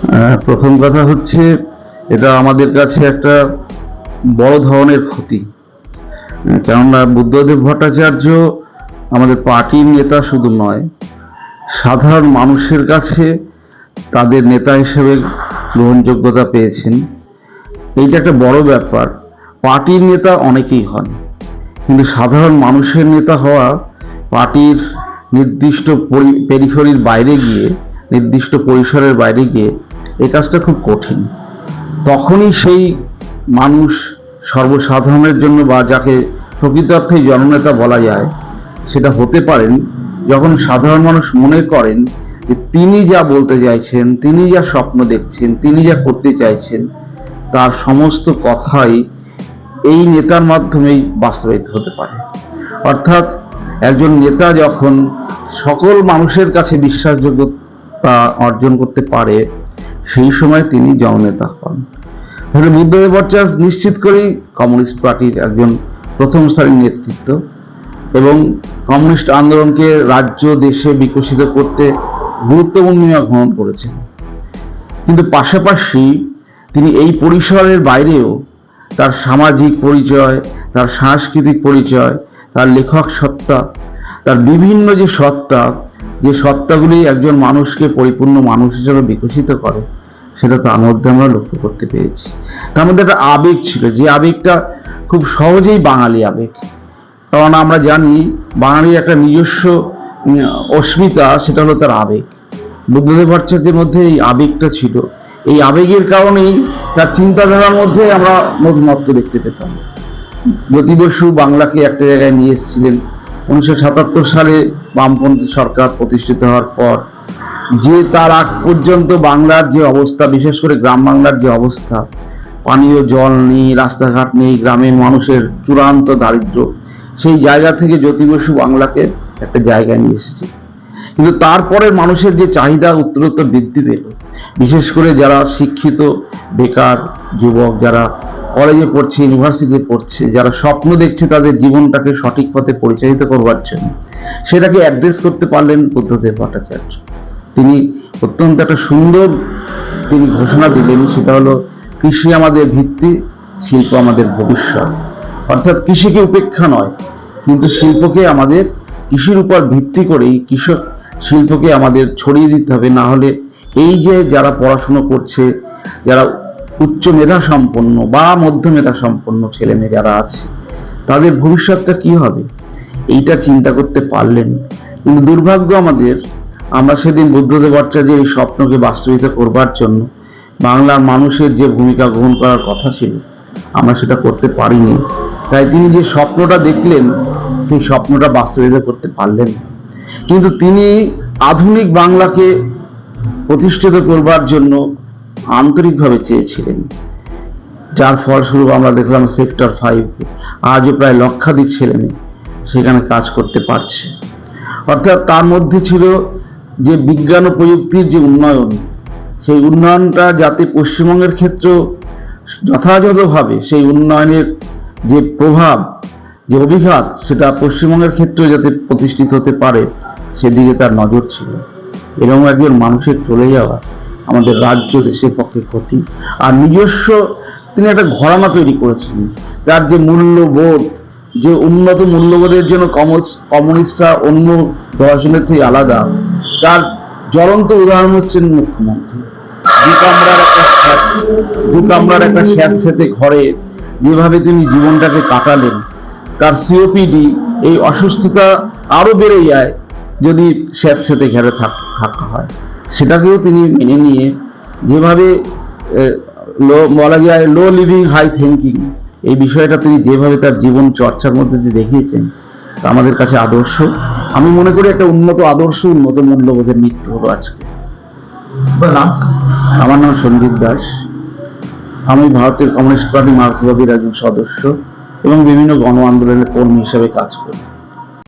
আহ, প্রথম কথা হচ্ছে এটা আমাদের কাছে একটা বড় ধরনের ক্ষতি। কেননা বুদ্ধদেব ভট্টাচার্য আমাদের পার্টির নেতা শুধু নয় সাধারণ মানুষের কাছে তাদের নেতা হিসেবে গ্রহণযোগ্যতা পেয়েছেন। এইটা একটা বড় ব্যাপার। পার্টির নেতা অনেকেই হন কিন্তু সাধারণ মানুষের নেতা হওয়া পার্টির নির্দিষ্ট পেরিফেরির বাইরে গিয়ে নির্দিষ্ট পরিসরের বাইরে গিয়ে এই কাজটা খুব কঠিন। তখনই সেই মানুষ সর্বসাধারণের জন্য বা যাকে প্রকৃতার্থে জননেতা বলা যায়, সেটা হতে পারেন যখন সাধারণ মানুষ মনে করেন যে তিনি যা বলতে চাইছেন, তিনি যা স্বপ্ন দেখছেন, তিনি যা করতে চাইছেন, তার সমস্ত কথাই এই নেতার মাধ্যমেই বাস্তবায়িত হতে পারে। অর্থাৎ একজন নেতা যখন সকল মানুষের কাছে বিশ্বাসযোগ্যতা অর্জন করতে পারে, সেই সময় তিনি জননেতা হন। তাহলে বুদ্ধদেব ভট্টাচার্য নিশ্চিত করেই কমিউনিস্ট পার্টির একজন প্রথম সারির নেতৃত্ব এবং কমিউনিস্ট আন্দোলনকে রাজ্য, দেশে বিকশিত করতে গুরুত্বপূর্ণ ভূমিকা গ্রহণ করেছেন। কিন্তু পাশাপাশি তিনি এই পরিসরের বাইরেও তার সামাজিক পরিচয়, তার সাংস্কৃতিক পরিচয়, তার লেখক সত্তা, তার বিভিন্ন যে সত্তা যে সত্তাগুলি একজন মানুষকে পরিপূর্ণ মানুষ হিসেবে বিকশিত করে, সেটা তার মধ্যে আমরা লক্ষ্য করতে পেরেছি। তার মধ্যে একটা আবেগ ছিল, যে আবেগটা খুব সহজেই বাঙালি আবেগ। কারণ আমরা জানি, বাঙালির একটা নিজস্ব অস্মিতা, সেটা হলো তার আবেগ। বুদ্ধদেব ভট্টাচার্যের মধ্যে এই আবেগটা ছিল। এই আবেগের কারণেই তার চিন্তাধারার মধ্যে আমরা নতুনত্ব দেখতে পেতাম। জ্যোতি বসু বাংলাকে একটা জায়গায় নিয়ে এসেছিলেন। উনিশশো সাতাত্তর সালে বামপন্থী সরকার প্রতিষ্ঠিত হওয়ার পর যে তার আগ পর্যন্ত বাংলার যে অবস্থা, বিশেষ করে গ্রাম বাংলার যে অবস্থা, পানীয় জল নেই, রাস্তাঘাট নেই, গ্রামের মানুষের চূড়ান্ত দারিদ্র্য সেই জায়গা থেকে জ্যোতি বসু বাংলাকে একটা জায়গায় নিয়ে এসেছে। কিন্তু তারপরে মানুষের যে চাহিদা, উত্তরোত্তর বৃদ্ধি পেল। বিশেষ করে যারা শিক্ষিত, বেকার, যুবক, যারা কলেজে পড়ছে ইউনিভার্সিটিতে পড়ছে, যারা স্বপ্ন দেখছে তাদের জীবনটাকে সঠিক পথে পরিচালিত করবার জন্য। সেটাকে অ্যাড্রেস করতে পারলেন বুদ্ধদেব ভট্টাচার্য। তিনি অত্যন্ত একটা সুন্দর তিনি ঘোষণা দিলেন, সেটা হলো, কৃষি আমাদের ভিত্তি, শিল্প আমাদের ভবিষ্যৎ। অর্থাৎ কৃষিকে উপেক্ষা নয়, কিন্তু শিল্পকে আমাদের কৃষির উপর ভিত্তি করেই কৃষক শিল্পকে আমাদের ছড়িয়ে দিতে হবে। না হলে এই যে যারা পড়াশুনো করছে, যারা উচ্চ মেধা সম্পন্ন বা মধ্য মেধা সম্পন্ন ছেলে মেয়ে যারা আছে, তাদের ভবিষ্যৎটা কি হবে? এইটা চিন্তা করতে পারলেন কিন্তু দুর্ভাগ্য আমাদের, আমরা সেদিন বুদ্ধদেব ভট্টাচার্যের এই স্বপ্নকে বাস্তবিত করবার জন্য বাংলার মানুষের যে ভূমিকা গ্রহণ করার কথা ছিল, আমরা সেটা করতে পারিনি। তাই তিনি যে স্বপ্নটা দেখলেন, সেই স্বপ্নটা বাস্তবায়িত করতে পারলেন কিন্তু তিনি আধুনিক বাংলাকে প্রতিষ্ঠিত করবার জন্য আন্তরিকভাবে চেয়েছিলেন। যার ফলস্বরূপ আমরা দেখলাম সেক্টর ফাইভ আজও প্রায় লক্ষাধিক ছেলে সেখানে কাজ করতে পারছে। অর্থাৎ তার মধ্যে ছিল যে বিজ্ঞান ও প্রযুক্তির যে উন্নয়ন, সেই উন্নয়নটা যাতে পশ্চিমবঙ্গের ক্ষেত্রেও যথাযথভাবে সেই উন্নয়নের যে প্রভাব, যে অভিঘাত, সেটা পশ্চিমবঙ্গের ক্ষেত্রেও যাতে প্রতিষ্ঠিত হতে পারে, সেদিকে তার নজর ছিল। এরকম একজন মানুষের চলে যাওয়া আমাদের রাজ্য দেশের পক্ষে ক্ষতি। আর নিজস্ব তিনি একটা ঘরানা তৈরি করেছিলেন। তার যে মূল্যবোধ, যে উন্নত মূল্যবোধের জন্য কমিউনিস্টরা অন্য দর্শনের থেকে আলাদা, তার জ্বলন্ত উদাহরণ হচ্ছেন মুখ্যমন্ত্রী। দু কামরার একটা দু কামরার একটা স্যাঁতস্যাঁতে ঘরে যেভাবে তিনি জীবনটাকে কাটালেন, তার সিওপিডি এই অসুস্থতা আরও বেড়ে যায় যদি স্যাঁতস্যাঁতে ঘেরে থাকা হয়। সেটাকেও তিনি মেনে নিয়ে যেভাবে লো বলা যায় লো লিভিং হাই থিঙ্কিং এই বিষয়টা তিনি যেভাবে তার জীবন চর্চার মধ্যে দিয়ে দেখিয়েছেন তা আমাদের কাছে আদর্শ। আমি মনে করি একটা উন্নত আদর্শ উন্নত মূল্যবোধের মৃত্যু হলো আজকে। আমার নাম সন্দীপ দাস। আমি ভারতের কমিউনিস্ট পার্টি মার্ক্সবাদীর একজন সদস্য এবং বিভিন্ন গণ আন্দোলনের কর্মী হিসেবে কাজ করি।